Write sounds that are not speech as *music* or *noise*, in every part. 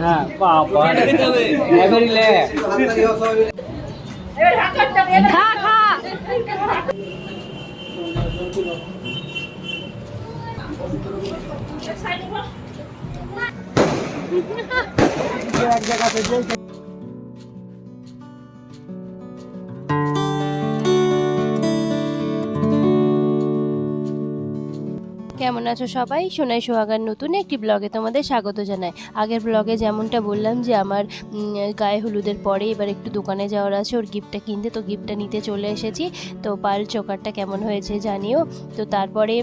হ্যাঁ বাবা। এবারিলে খা খা। এক জায়গাতে কেমন আছো সবাই? সোনাই সোহাগার নতুন একটি ব্লগে তোমাদের স্বাগত জানাই। আগের ব্লগে যেমনটা বললাম যে আমার গায়ে হলুদের পরে এবার একটু দোকানে যাওয়ার আছে, ওর গিফটটা কিনতে, তো গিফটটা নিতে চলে এসেছি। তো পাল চোকারটা কেমন হয়েছে জানিও। তো তারপরে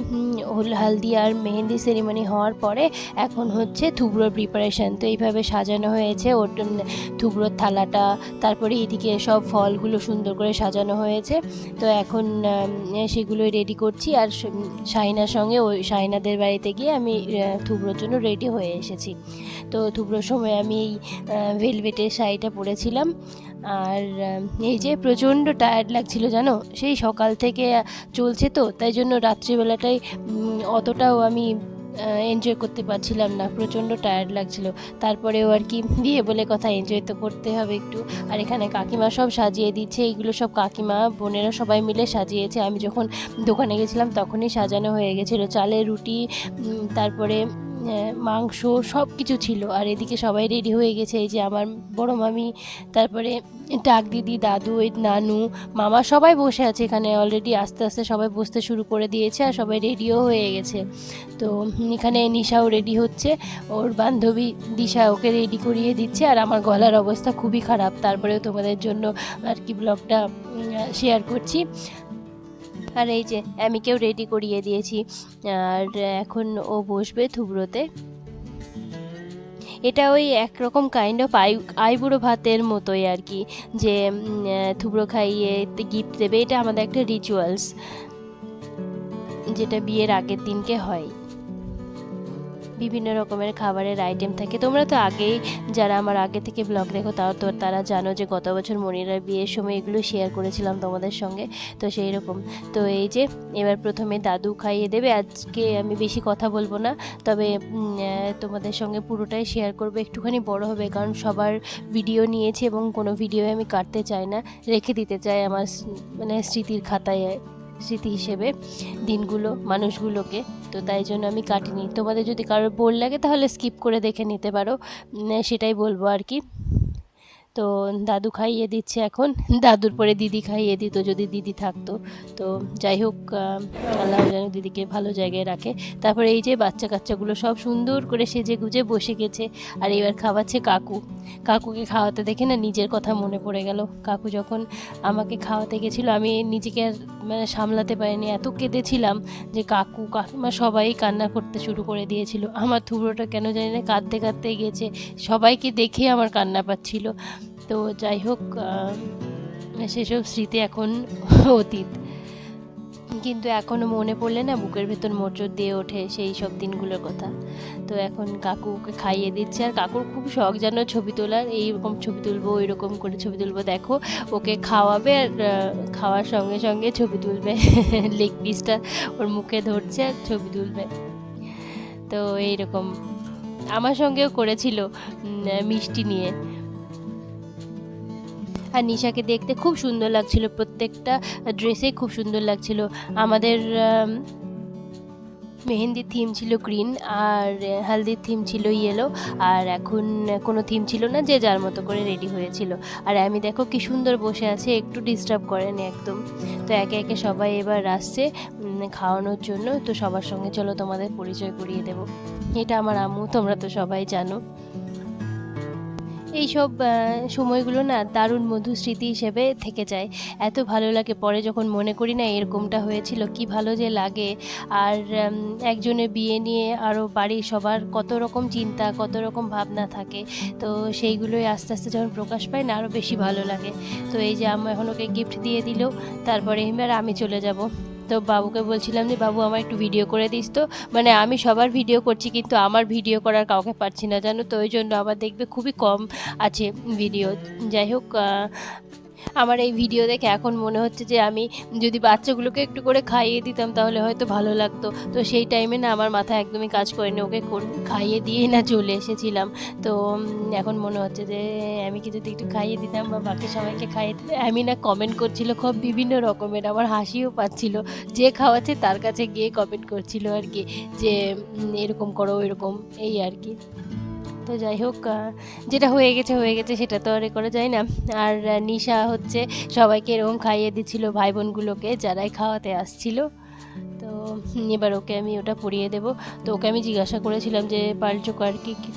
হল- হালদি আর মেহেন্দি সেরিমনি হওয়ার পরে এখন হচ্ছে থুবড়োর প্রিপারেশন তো এইভাবে সাজানো হয়েছে, ওর থুবড়োর থালাটা, তারপরে এদিকে সব ফলগুলো সুন্দর করে সাজানো হয়েছে। তো এখন সেগুলোই রেডি করছি। আর স- শাহিনার সঙ্গে ওই শাহিনাদের বাড়িতে গিয়ে আমি থুবড়োর জন্য রেডি হয়ে এসেছি। তো থুবড়োর সময় আমি এই ভেলভেটের শাড়িটা পরেছিলাম। আর এই যে প্রচণ্ড টায়ার্ড লাগছিল, জানো? সেই সকাল থেকে চলছে তো, তাই জন্য রাত্রিবেলাটাই অতটাও আমি এনজয় করতে পারছিলাম না, প্রচণ্ড টায়ার্ড লাগছিল। তারপরেও আর কি বিয়ে বলে কথা এনজয় তো করতে হবে একটু। আর এখানে কাকিমা সব সাজিয়ে দিচ্ছে, এইগুলো সব কাকিমা বোনেরা সবাই মিলে সাজিয়েছে। আমি যখন দোকানে গেছিলাম তখনই সাজানো হয়ে গেছিল। চালের রুটি তারপরে মাংস সব কিছু ছিল। আর এদিকে সবাই রেডি হয়ে গেছে। এই যে আমার বড় মামি, তারপরে ডাক দিদি, দাদু ওই নানু, মামা সবাই বসে আছে এখানে অলরেডি আস্তে আস্তে সবাই বসতে শুরু করে দিয়েছে আর সবাই রেডিও হয়ে গেছে। তো এখানে নিশাও রেডি হচ্ছে। ওর বান্ধবী দিশা ওকে রেডি করিয়ে দিচ্ছে। আর আমার গলার অবস্থা খুবই খারাপ। তারপরেও তোমাদের জন্য আর কি ব্লগটা শেয়ার করছি। আর এই যে আমিকেও রেডি করিয়ে দিয়েছি, আর এখন ও বসবে থুবড়োতে এটা ওই একরকম কাইন্ড অফ আই, আইবুড়ো ভাতের মতোই আর কি, যে থুবড়ো খাইয়ে গিফট দেবে। এটা আমাদের একটা রিচুয়ালস যেটা বিয়ের আগের দিনকে হয়। বিভিন্ন রকমের খাবারের আইটেম থাকে। তোমরা তো আগেই যারা আমার আগে থেকে ব্লগ দেখো, তাও তো তারা জানো যে গত বছর মনিরার বিয়ের সময় এগুলো শেয়ার করেছিলাম তোমাদের সঙ্গে। তো সেই রকম তো এই যে, এবার প্রথমে দাদু খাইয়ে দেবে। আজকে আমি বেশি কথা বলব না। তবে তোমাদের সঙ্গে পুরোটাই শেয়ার করব। একটুখানি বড় হবে, কারণ সবার ভিডিও নিয়েছি এবং কোনো ভিডিও আমি কাটতে চাই না। রেখে দিতে চাই আমার মানে স্মৃতির খাতায়। স্মৃতি হিসেবে দিনগুলো, মানুষগুলোকে। তো তাই জন্য আমি কাটিনি। তোমাদের যদি কারোর বোর লাগে তাহলে স্কিপ করে দেখে নিতে পারো। সেটাই বলব আর কি। তো দাদু খাইয়ে দিচ্ছে এখন। দাদুর পরে দিদি খাইয়ে দিত যদি দিদি থাকতো। তো যাই হোক আল্লাহ যেন দিদিকে ভালো জায়গায় রাখে। তারপরে এই যে বাচ্চা কাচ্চাগুলো সব সুন্দর করে সেজে গুজে বসে গেছে। আর এবার খাওয়াচ্ছে কাকু। কাকুকে খাওয়াতে দেখে না নিজের কথা মনে পড়ে গেল। কাকু যখন আমাকে খাওয়াতে গেছিল আমি নিজেকে আর মানে সামলাতে পারিনি। এত কেঁদেছিলাম যে কাকু কাকিমা সবাই কান্না করতে শুরু করে দিয়েছিল। আমার থুবড়োটা কেন জানি না কাঁদতে কাঁদতে গেছে। সবাইকে দেখে আমার কান্না পাচ্ছিল। তো যাই হোক সেসব স্মৃতি এখন অতীত। কিন্তু এখনও মনে পড়লে না, বুকের ভেতর মোচড় দিয়ে ওঠে সেই সব দিনগুলোর কথা। তো এখন কাকুকে খাইয়ে দিচ্ছে। আর কাকুর খুব শখ যেন ছবি তোলার। এইরকম ছবি তুলবো, ওইরকম করে ছবি তুলবো। দেখো, ওকে খাওয়াবে আর খাওয়ার সঙ্গে সঙ্গে ছবি তুলবে। *laughs* লেগ পিসটা ওর মুখে ধরছে আর ছবি তুলবে। তো এইরকম। আমার সঙ্গেও করেছিল মিষ্টি নিয়ে। আর নিশাকে দেখতে খুব সুন্দর লাগছিল। প্রত্যেকটা ড্রেসে খুব সুন্দর লাগছিল। আমাদের আম, মেহেন্দির থিম ছিল গ্রিন আর হালদির থিম ছিল ইয়েলো আর এখন কোনো থিম ছিল না যে যার মতো করে রেডি হয়েছিল। আর আমি দেখো কি সুন্দর বসে আছে একটু ডিস্টার্ব করেনি একদম। তো একে একে সবাই এবার আসছে খাওয়ানোর জন্য। তো সবার সঙ্গে চলো তোমাদের পরিচয় করিয়ে দেব। এটা আমার আম্মু তোমরা তো সবাই জানো। এইসব সময়গুলো না দারুণ মধুর স্মৃতি হিসেবে থেকে যায়। এত ভালো লাগে পরে যখন মনে করি না এরকমটা হয়েছিল, কি ভালো যে লাগে। আর একজনের বিয়ে নিয়ে আরও বাড়ির সবার কত রকম চিন্তা, কত রকম ভাবনা থাকে। তো সেইগুলোই আস্তে আস্তে যখন প্রকাশ পায় না আরও বেশি ভালো লাগে। তো এই যে আম্মা এখন ওকে গিফট দিয়ে দিল, তারপরে এবার আমি চলে যাব। তো বাবুকে বলছিলাম যে, বাবু, আমার একটু ভিডিও করে দিস তো। মানে আমি সবার ভিডিও করছি, কিন্তু আমার ভিডিও করার কাউকে পারছি না, জানো তো? ওই জন্য আমার দেখবে খুবই কম আছে ভিডিও যাই হোক আমার এই ভিডিও দেখে এখন মনে হচ্ছে যে আমি যদি বাচ্চাগুলোকে একটু করে খাইয়ে দিতাম তাহলে হয়তো ভালো লাগতো। তো সেই টাইমে না আমার মাথা একদমই কাজ করেনি, ওকে খাইয়ে দিয়ে না চলে এসেছিলাম। তো এখন মনে হচ্ছে যে আমি কি যদি একটু খাইয়ে দিতাম বা বাকি সবাইকে খাইয়ে দিতাম, আমি না কমেন্ট করছিল খুব বিভিন্ন রকমের, আমার হাসিও পাচ্ছিল। যে খাওয়াচ্ছে তার কাছে গিয়ে কমেন্ট করছিল আর কি, যে এরকম করো এরকম এই আর কি। তো যাই হোক যেটা হয়ে গেছে হয়ে গেছে সেটা তো আর করা যায় না। আর নিশা হচ্ছে সবাইকে এরকম খাইয়ে দিচ্ছিল ভাই বোনগুলোকে যারাই খাওয়াতে আসছিল। তো এবার ওকে আমি ওটা পরিয়ে দেবো। তো ওকে আমি জিজ্ঞাসা করেছিলাম যে পাল্চুক আর কি কি,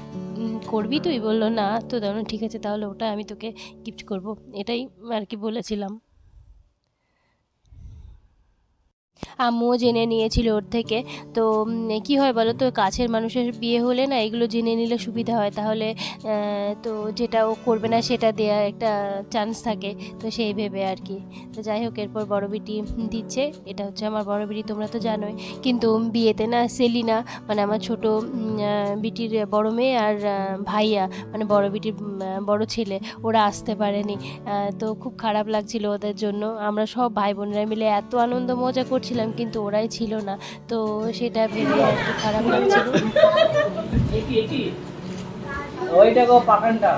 করবি তুই? বলল না। তো তখন ঠিক আছে তাহলে ওটা আমি তোকে গিফট করব। এটাই আর কি বলেছিলাম। আম্মুও জেনে নিয়েছিল ওর থেকে। তো কি হয় বলো তো, কাছের মানুষের বিয়ে হলে না এগুলো জেনে নিলে সুবিধা হয়। তাহলে তো যেটা ও করবে না সেটা দেওয়ার একটা চান্স থাকে। তো সেই ভেবে আর কি। তো যাই হোক, এরপর বড় বিটি দিচ্ছে। এটা হচ্ছে আমার বড় বিটি, তোমরা তো জানোই। কিন্তু বিয়েতে না সেলিনা মানে আমার ছোট বিটির বড় মেয়ে আর ভাইয়া মানে বড় বিটির বড় ছেলে, ওরা আসতে পারেনি। তো খুব খারাপ লাগছিল ওদের জন্য। আমরা সব ভাই বোনেরা মিলে এত আনন্দ মজা করছিলাম কিন্তু ওরাই ছিল না। তো সেটা ভেবে আর কি খারাপ লাগছিল। এটি এটি ওইটা গো পাকানটা।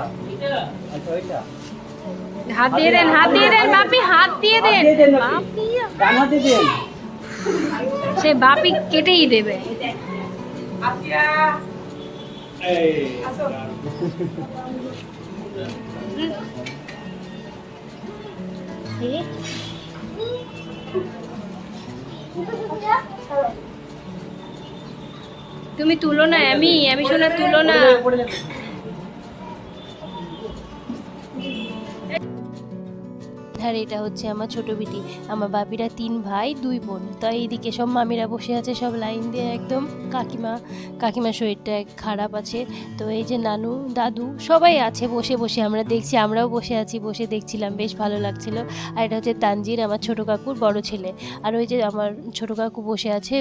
আচ্ছা ওইটা। হাত দিয়ে দেন হাত দিয়ে দেন বাপি হাত দিয়ে দেন। সে বাপি কেটেই দেবে। তুমি তুলো না আমি আমি শোনা তুলো না। আর এটা হচ্ছে আমার ছোট বিটি। আমার বাপিরা তিন ভাই, দুই বোন। তো এইদিকে সব মামিরা বসে আছে, সব লাইন দিয়ে একদম কাকিমা, কাকিমার শরীরটা খারাপ আছে। তো এই যে নানু, দাদু সবাই আছে, বসে বসে। আমরা দেখছি, আমরাও বসে আছি, বসে দেখছিলাম, বেশ ভালো লাগছিল। আর এটা হচ্ছে তানজির, আমার ছোট কাকুর বড় ছেলে। আর ওই যে আমার ছোট কাকু বসে আছে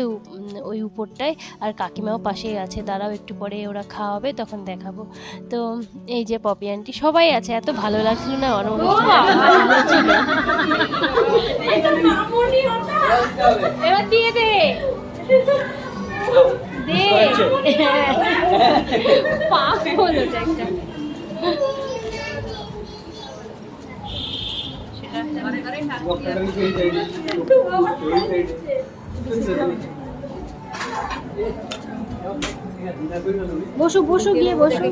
ওই উপরটায়, আর কাকিমাও পাশেই আছে। তারাও একটু পরে ওরা খাওয়াবে, তখন দেখাবো। তো এই যে পপি আন্টি সবাই আছে, এত ভালো লাগছিল না আমার এবার দিয়ে দে। দে। ওটা একটা। বসো বসো গিয়ে বসো।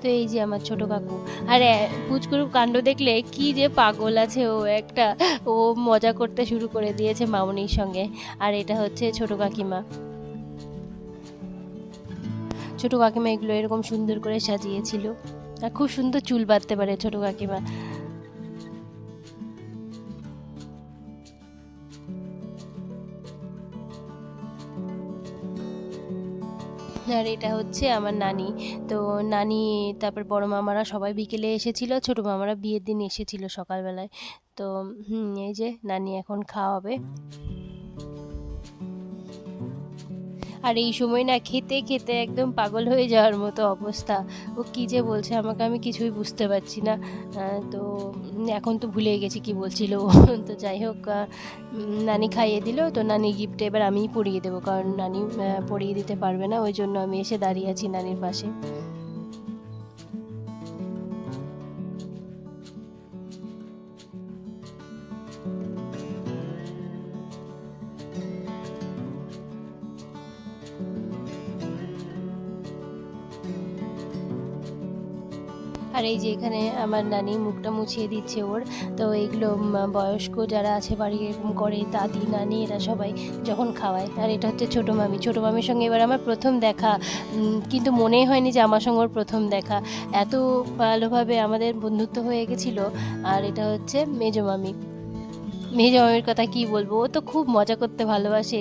তো এই যে আমার ছোট কাকু। আর পুচকুরুপ কাণ্ড দেখলে কি যে পাগল আছে ও একটা। ও মজা করতে শুরু করে দিয়েছে মামনির সঙ্গে। আর এটা হচ্ছে ছোট কাকিমা। ছোট কাকিমা এগুলো এরকম সুন্দর করে সাজিয়েছিল। আর খুব সুন্দর চুল বাঁধতে পারে ছোট কাকিমা। আর এটা হচ্ছে আমার নানি। তো নানি, তারপর বড় মামারা সবাই বিকেলে এসেছিল, ছোট মামারা বিয়ের দিন এসেছিল সকালবেলায়। তো এই যে নানি এখন খাওয়াবে। আর এই সময় না খেতে খেতে একদম পাগল হয়ে যাওয়ার মতো অবস্থা। ও কি যে বলছে আমাকে আমি কিছুই বুঝতে পারছি না। তো এখন তো ভুলে গেছি কি বলছিল *laughs* তো যাই হোক নানি খাইয়ে দিল। তো নানি গিফট এবার আমিই পড়িয়ে দেবো। কারণ নানি পরিয়ে দিতে পারবে না। ওই জন্য আমি এসে দাঁড়িয়ে আছি নানির পাশে। এই যে এখানে আমার নানি মুখটা মুছিয়ে দিচ্ছে ওর। তো এইগুলো বয়স্ক যারা আছে বাড়ি এরকম করে, দাদি, নানি, এরা সবাই যখন খাওয়ায়। আর এটা হচ্ছে ছোটো মামি। ছোটো মামির সঙ্গে এবার আমার প্রথম দেখা কিন্তু মনেই হয়নি যে আমার সঙ্গে ওর প্রথম দেখা। এত ভালোভাবে আমাদের বন্ধুত্ব হয়ে গেছিল। আর এটা হচ্ছে মেজো মামি। মেজো মামির কথা কি বলব? ও তো খুব মজা করতে ভালোবাসে।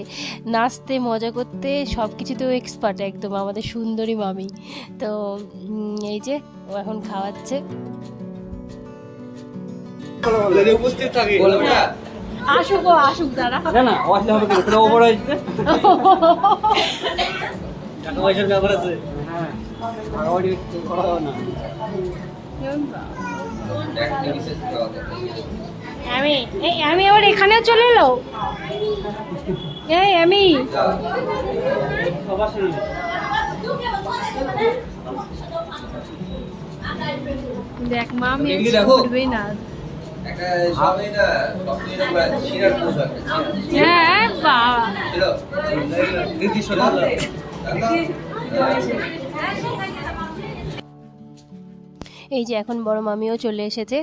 নাচতে মজা করতে সব কিছুতেও এক্সপার্ট একদম আমাদের সুন্দরী মামি। তো এই যে ও এখন খাওয়াচ্ছে। উপস্থিত থাকে। আসুক আসুক দাঁড়া। না না আসলে হবে কেন তোরা ওপরে আসবে। টাকা পয়সার ব্যাপার আছে। হ্যাঁ। ভাগাভাগি করা না। আমি এই আমি আবার এখানেও চলে এলো এই আমি দেখ মা আমি করবেই না হ্যাঁ বাবা এই যে এখন বড় মামিও চলে এসেছে।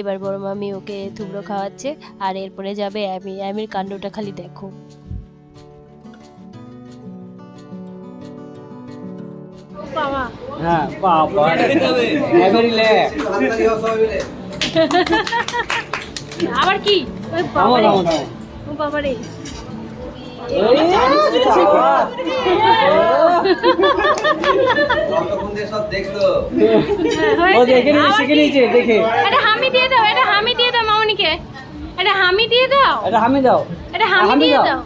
এবার বড় মামি ওকে থুবড়ো খাওয়াচ্ছে। আর এরপরে যাবে অ্যামি অ্যামির কাণ্ডটা খালি দেখো। হ্যাঁ বাবা। আবার কি? ও বাবারে। তখন হামি দিয়ে দাও এটা হামি দিয়ে দাও মামনিকে। এটা হামি দিয়ে দাও। এটা হামি দাও। এটা হামি দিয়ে দাও।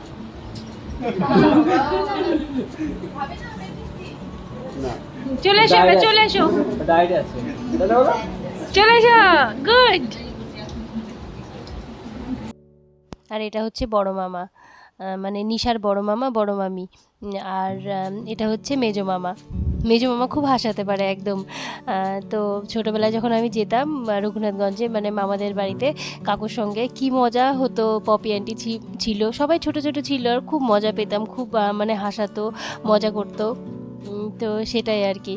চলে এসো চলে এসো। চলে এসো গুড। আর এটা হচ্ছে বড় মামা। মানে নিশার বড় মামা, বড় মামি। আর এটা হচ্ছে মেজো মামা। মেজো মামা খুব হাসাতে পারে একদম। তো ছোটোবেলায় যখন আমি যেতাম রঘুনাথগঞ্জে মানে মামাদের বাড়িতে, কাকুর সঙ্গে কি মজা হতো, পপি আন্টি ছিল, সবাই ছোট ছোট ছিল, আর খুব মজা পেতাম, খুব মানে হাসাতো, মজা করতো। তো সেটাই আর কি।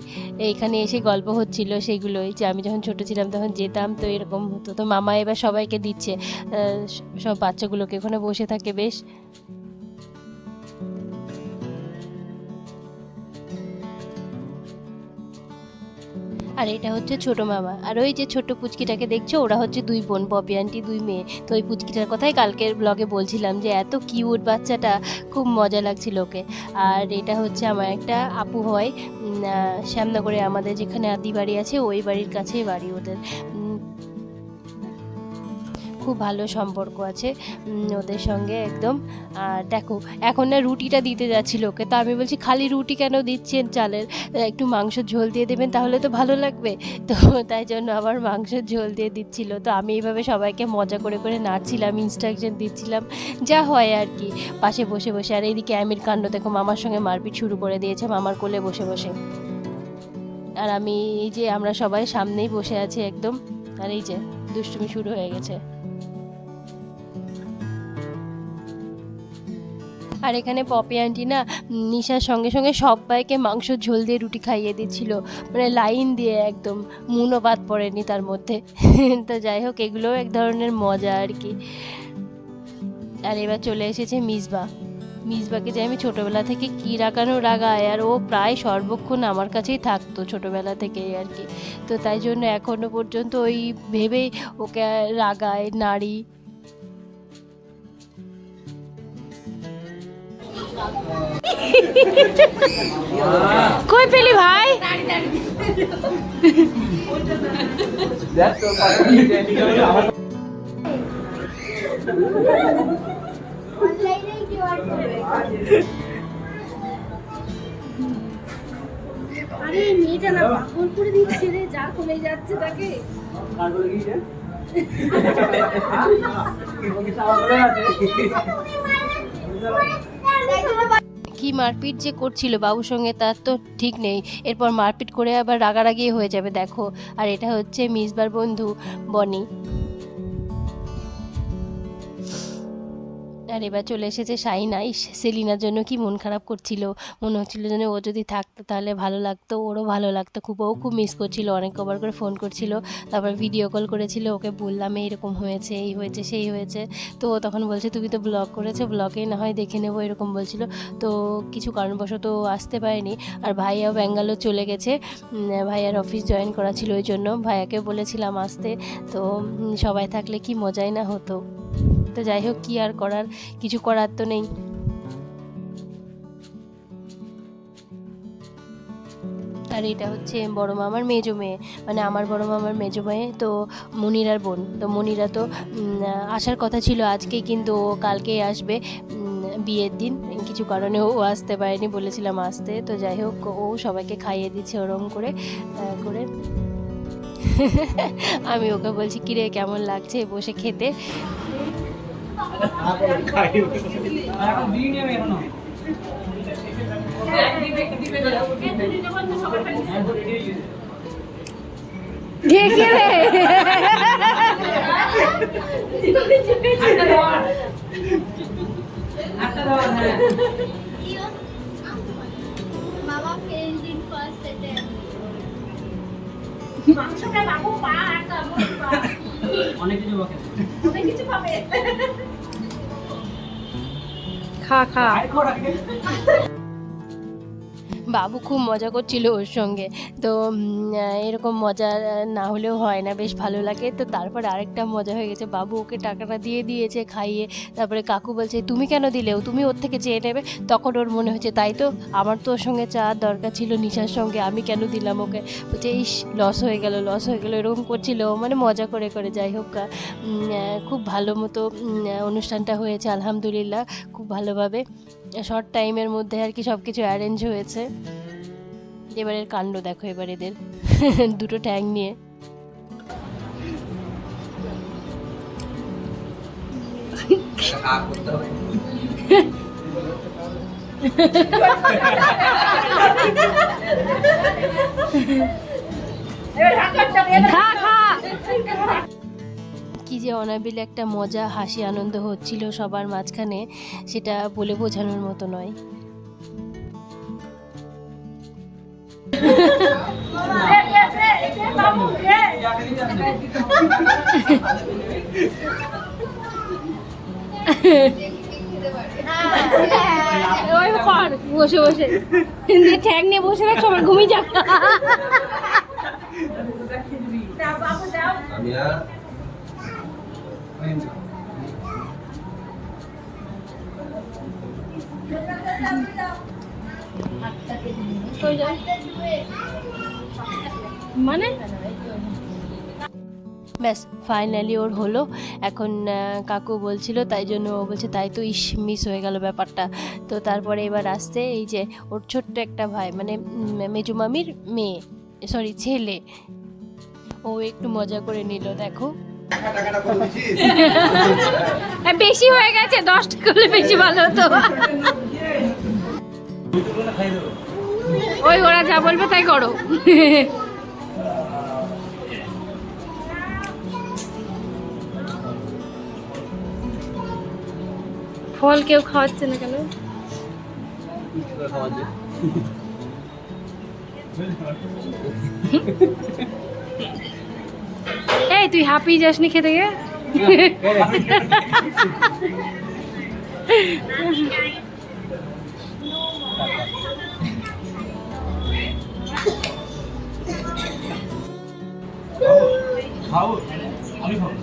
এইখানে এসে গল্প হচ্ছিল সেগুলোই, যে আমি যখন ছোট ছিলাম তখন যেতাম, তো এরকম হতো। তো মামা এবার সবাইকে দিচ্ছে সব বাচ্চাগুলোকে। ওখানে বসে থাকে বেশ। আর এটা হচ্ছে ছোট মামা। আর ওই যে ছোট পুচকিটাকে দেখছ? ওরা হচ্ছে দুই বোন, পপি আন্টি দুই মেয়ে। তো ওই পুচকিটার কথাই কালকের ব্লগে বলছিলাম যে, এত কিউট বাচ্চাটা, খুব মজা লাগছিল ওকে। আর এটা হচ্ছে আমার একটা আপু হয় শ্যামনগরে আমাদের যেখানে আদি বাড়ি আছে, ওই বাড়ির কাছেই বাড়ি ওদের। খুব ভালো সম্পর্ক আছে ওদের সঙ্গে একদম। আর দেখো, এখন না রুটিটা দিতে যাচ্ছিল ওকে, তো আমি বলছি, খালি রুটি কেন দিচ্ছেন চালের? একটু মাংস ঝোল দিয়ে দেবেন তাহলে তো ভালো লাগবে। তো তাই জন্য আবার মাংসের ঝোল দিয়ে দিচ্ছিল। তো আমি এইভাবে সবাইকে মজা করে করে নাড়ছিলাম ইনস্ট্রাকশন দিচ্ছিলাম, যা হয় আর কি, পাশে বসে বসে। আর এইদিকে আমির কাণ্ড, দেখো, মামার সঙ্গে মারপিট শুরু করে দিয়েছে, মামার কোলে বসে বসে। আর আমি এই যে, আমরা সবাই সামনেই বসে আছি একদম। আর এই যে, দুষ্টুমি শুরু হয়ে গেছে। আর এখানে পপি আন্টি না নিশার সঙ্গে সঙ্গে সবাইকে মাংস ঝোল দিয়ে রুটি খাইয়ে দিচ্ছিল। মানে লাইন দিয়ে একদম মুনও বাদ পড়েনি তার মধ্যে। তো যাই হোক, এগুলোও এক ধরনের মজা আর কি। আর এবার চলে এসেছে মিসবা। মিসবাকে যে আমি ছোটোবেলা থেকে কী রাগানো রাগায়, আর ও প্রায় সর্বক্ষণ আমার কাছেই থাকতো ছোটোবেলা থেকেই আর কি। তো তাই জন্য এখনও পর্যন্ত ওই ভেবেই ওকে রাগায় নাড়ি *laughs* কই পেলি ভাই? আরে মেয়েটা না পাগল করে দিচ্ছে রে যার কোলে যাচ্ছে তাকে। *laughs* গিয়েছে আছে। কি মারপিট যে করছিল বাবুর সঙ্গে তার তো ঠিক নেই। এরপর মারপিট করে আবার রাগারাগি হয়ে যাবে, দেখো। আর এটা হচ্ছে মিসবার বন্ধু বনি। আর এবার চলে এসেছে শাহিনা ইস, সেলিনার জন্য কি মন খারাপ করছিল? মনে হচ্ছিল যেন ও যদি থাকতো তাহলে ভালো লাগতো, ওরও ভালো লাগতো। খুব, ও খুব মিস করছিল, অনেক কবার করে ফোন করছিল, তারপর ভিডিও কল করেছিল, ওকে বললাম এরকম হয়েছে, এই হয়েছে, সেই হয়েছে। তো ও তখন বলছে, তুমি তো ব্লগ করেছ ব্লগে না হয় দেখে নেব, এরকম বলছিল। তো কিছু কারণবশত আসতে পারেনি। আর ভাইয়াও ব্যাঙ্গালোর চলে গেছে। ভাইয়ার অফিস জয়েন করা ছিল ওই জন্য। ভাইয়াকে বলেছিলাম আসতে। তো সবাই থাকলে কি মজাই না হতো। তো যাই হোক, কি আর করার? কিছু করার তো নেই। আর এটা হচ্ছে বড় মামার মেজো মেয়ে। মানে আমার বড় মামার মেজো মেয়ে, তো মনিরার বোন। তো মনিরা তো আসার কথা ছিল আজকে, কিন্তু ও কালকেই আসবে বিয়ের দিন। কিছু কারণে ও আসতে পারেনি বলেছিলাম আসতে। তো যাই হোক, ও সবাইকে খাইয়ে দিচ্ছে ওরম করে করে। *laughs* আমি ওকে বলছি, কিরে, কেমন লাগছে? বসে খেতে? এখন দিইনি আমি এখনও ঢেকে রে Mama failed in first attempt. অনেক কিছু বকে খা খা। বাবু খুব মজা করছিল ওর সঙ্গে। তো এরকম মজা না হলেও হয় না, বেশ ভালো লাগে। তো তারপরে আরেকটা মজা হয়ে গেছে, বাবু ওকে টাকাটা দিয়ে দিয়েছে খাইয়ে। তারপরে কাকু বলছে, তুমি কেন দিলেও তুমি ওর থেকে চেয়ে নেবে? তখন ওর মনে হচ্ছে, তাই তো, আমার তো ওর সঙ্গে চা দরকার ছিল নিশার সঙ্গে, আমি কেন দিলাম ওকে? বলছে, ইস লস হয়ে গেল লস হয়ে গেল। এরকম করছিল মানে মজা করে করে, যাই হোক। খুব ভালো মতো অনুষ্ঠানটা হয়েছে, আলহামদুলিল্লাহ, খুব ভালোভাবে। শর্ট টাইমের মধ্যে আর কি সব কিছু অ্যারেঞ্জ হয়েছে। এবারের কাণ্ড দেখো এবার এদের *laughs* দুটো ট্যাং নিয়ে। হা করতে হবে? *laughs* অনাবিল একটা মজা হাসি আনন্দ হচ্ছিল সবার মাঝখানে সেটা বলে বোঝানোর মতো নয়। বসে বসে। ঠ্যাং নিয়ে বসে ঘুমিয়ে যা আমি আর মানে? ব্যাস ফাইনালি ওর হলো। এখন কাকু বলছিল, তাই জন্য ও বলছে, তাই তো ইস মিস হয়ে গেল ব্যাপারটা। তো তারপরে এবার আসতে এই যে, ওর ছোট্ট একটা ভাই মানে মেজু মামির মেয়ে সরি ছেলে। ও একটু মজা করে নিল, দেখো। বেশি হয়ে গেছে, দশ টাকা হলে বেশি ভালো হতো। ওই ওরা যা বলবে তাই করো। ফল কেউ খাওয়াচ্ছে না কেন? খাওয়া যায় এই তুই হাঁপিয়ে যাসনি খেতে গিয়ে খাও আমি খাব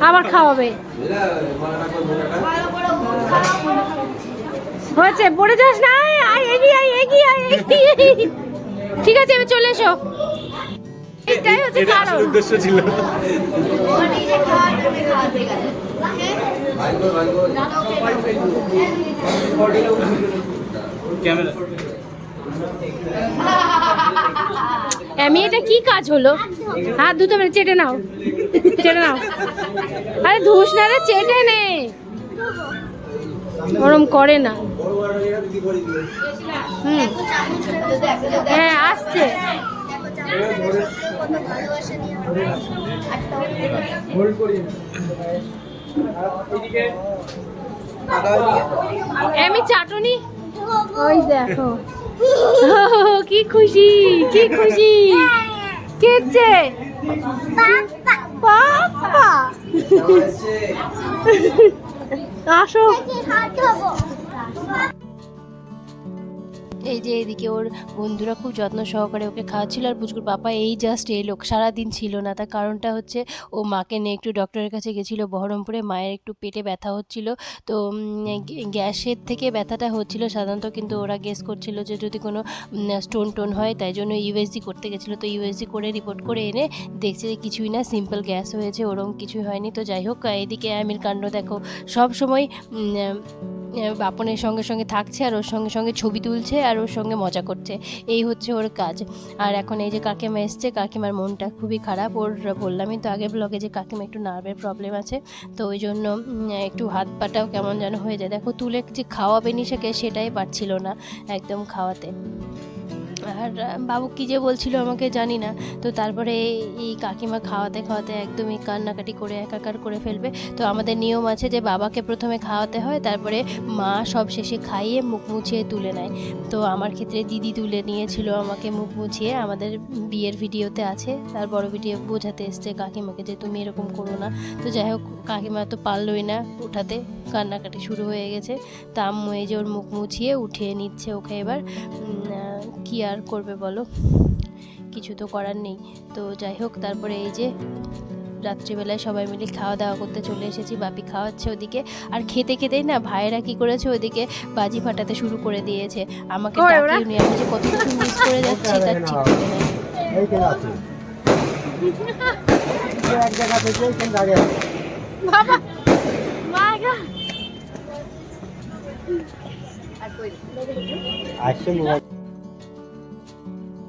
আবার খাওয়াবে। হয়েছে পড়ে যাস না? আয়, এগিয়ে আয় এগিয়ে আয় ঠিক আছে এবার চলে এসো। এটাই হচ্ছে কারণ। উদ্দেশ্য ছিল। ক্যামেরা। আমি এটা কি কাজ হলো? হাত ধুতে মানে চেটে নাও। চেটে নাও। আরে ধুস না রে, চেটে নে। ওরম করে না। হুম। হ্যাঁ আসছে। আমি চাটনি? ওই দেখো। *laughs* কি খুশি কি খুশি? কেছে পাপা। আসো। এই যে এদিকে ওর বন্ধুরা খুব যত্ন সহকারে ওকে খাওয়াচ্ছিল আর পুচকুর পাপা এই জাস্ট এলো। সারাদিন ছিল না তার কারণটা হচ্ছে ও মাকে নিয়ে একটু ডক্টরের কাছে গেছিল বহরমপুরে মায়ের একটু পেটে ব্যথা হচ্ছিল। তো গ্যাসের থেকে ব্যথাটা হচ্ছিল সাধারণত কিন্তু ওরা গেস করছিল যে যদি কোনো স্টোন টোন হয় তাই জন্য ইউএসজি করতে গেছিল। তো ইউএসজি করে রিপোর্ট করে এনে দেখছে যে কিছুই না সিম্পল গ্যাস হয়েছে ওরম কিছুই হয়নি। তো যাই হোক এদিকে আমির কাণ্ড দেখো। সব সময় বাপনের সঙ্গে সঙ্গে থাকছে আর ওর সঙ্গে সঙ্গে ছবি তুলছে আর ওর সঙ্গে মজা করছে। এই হচ্ছে ওর কাজ। আর এখন এই যে কাকিমা এসছে, কাকিমার মনটা খুবই খারাপ। ওর বললামই তো আগে ব্লগে যে কাকিমা একটু নার্ভের প্রবলেম আছে, তো ওই জন্য একটু হাত পাটাও কেমন যেন হয়ে যায়। দেখো, তুলে যে খাওয়াবে নিশাকে সেটাই পারছিল না একদম খাওয়াতে। আর বাবু কী যে বলছিল আমাকে জানি না। তো তারপরে এই- কাকিমা খাওয়াতে খাওয়াতে একদমই কান্নাকাটি করে, একাকার করে ফেলবে। তো আমাদের নিয়ম আছে যে বাবাকে প্রথমে খাওয়াতে হয়, তারপরে মা সব শেষে খাইয়ে মুখ মুছিয়ে তুলে নেয়। তো আমার ক্ষেত্রে দিদি তুলে নিয়েছিল আমাকে মুখ মুছিয়ে। আমাদের বিয়ের ভিডিওতে আছে, তার বড় ভিডিও বোঝাতে এসছে কাকিমাকে যে তুমি এরকম করো না। তো যাই হোক, কাকিমা তো পারলই না উঠাতে, কান্নাকাটি শুরু হয়ে গেছে। তা আম্মু এই যে ওর মুখ মুছিয়ে উঠিয়ে নিচ্ছে ওকে এবার। কি আর করবে বলো? কিছু তো করার নেই। তো যাই হোক তারপরে এই যে রাত্রিবেলায় সবাই মিলে খাওয়া দাওয়া করতে চলে এসেছি বাপি খাওয়াচ্ছে ওদিকে। আর খেতে খেতেই না ভাইয়েরা কি করেছে? ওদিকে বাজি ফাটাতে শুরু করে দিয়েছে। আমাকে ডাকিয়ে নিয়ে আমি যে কত কিছু মিস করে যাচ্ছি তার ঠিক করে নেই। বাবা! মা গো।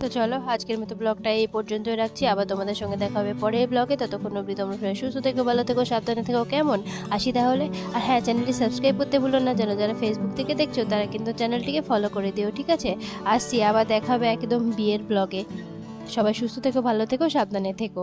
তো চলো, আজকের মতো ব্লগটা এই পর্যন্তই রাখছি। আবার তোমাদের সঙ্গে দেখা হবে পরের ব্লগে। ততক্ষণ অবধি তোমরা সবাই সুস্থ থেকো, ভালো থেকো, সাবধানে থেকো, কেমন? আসি তাহলে। আর হ্যাঁ চ্যানেলটি সাবস্ক্রাইব করতে ভুলো না যেন যারা ফেসবুক থেকে দেখছ, তারা কিন্তু চ্যানেলটিকে ফলো করে দিও, ঠিক আছে? আসছি, আবার দেখা হবে একদম বিয়ের ব্লগে। সবাই সুস্থ থেকো, ভালো থেকো, সাবধানে থেকো।